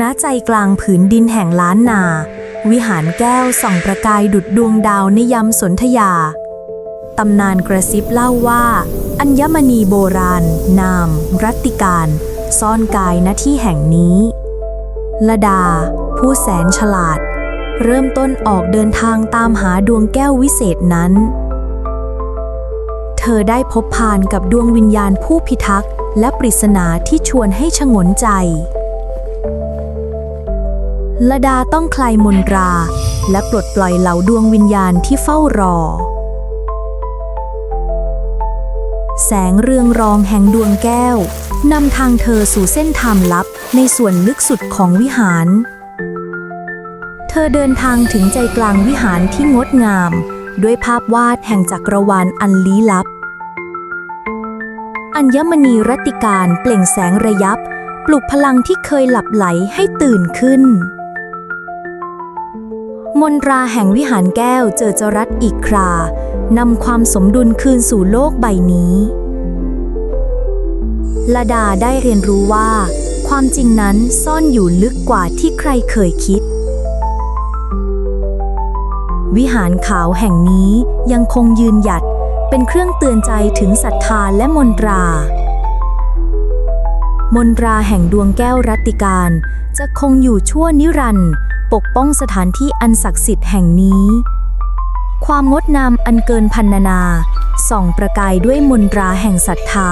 ณใจกลางผืนดินแห่งล้านนา วิหารแก้วส่องประกายดุดดวงดาวในยามสนธยา ตำนานกระซิบเล่าว่า อัญมณีโบราณ นาม รัตติการ ซ่อนกายณที่แห่งนี้ละดา ผู้แสนฉลาด เริ่มต้นออกเดินทางตามหาดวงแก้ววิเศษนั้น เธอได้พบพานกับดวงวิญญาณผู้พิทักษ์ และปริศนาที่ชวนให้ชงนใจ ละดาต้องคลายมนตรา และปลดปล่อยเหล่าดวงวิญญาณที่เฝ้ารอ แสงเรืองรองแห่งดวงแก้วนำทางเธอสู่เส้นทางลับในส่วนลึกสุดของวิหาร เธอเดินทางถึงใจกลางวิหารที่งดงาม ด้วยภาพวาดแห่งจักรวาลอันลี้ลับ อัญมณีรัติการเปล่งแสงระยับ ปลุกพลังที่เคยหลับไหลให้ตื่นขึ้น มนตราแห่งวิหารแก้วเจอจรัสอีกครานำความสมดุลคืนสู่โลกใบนี้ละดาได้เรียนรู้ว่า ความจริงนั้นซ่อนอยู่ลึกกว่าที่ใครเคยคิด วิหารขาวแห่งนี้ยังคงยืนหยัดเป็นเครื่องเตือนใจถึงศรัทธาและมนตรา มนตราแห่งดวงแก้วรัตติการจะคงอยู่ชั่วนิรันดร์ ปกป้องสถานที่อันศักดิ์สิทธิ์แห่งนี้ ความงดงามอันเกินพันนานาส่องประกายด้วยมนตราแห่งศรัทธา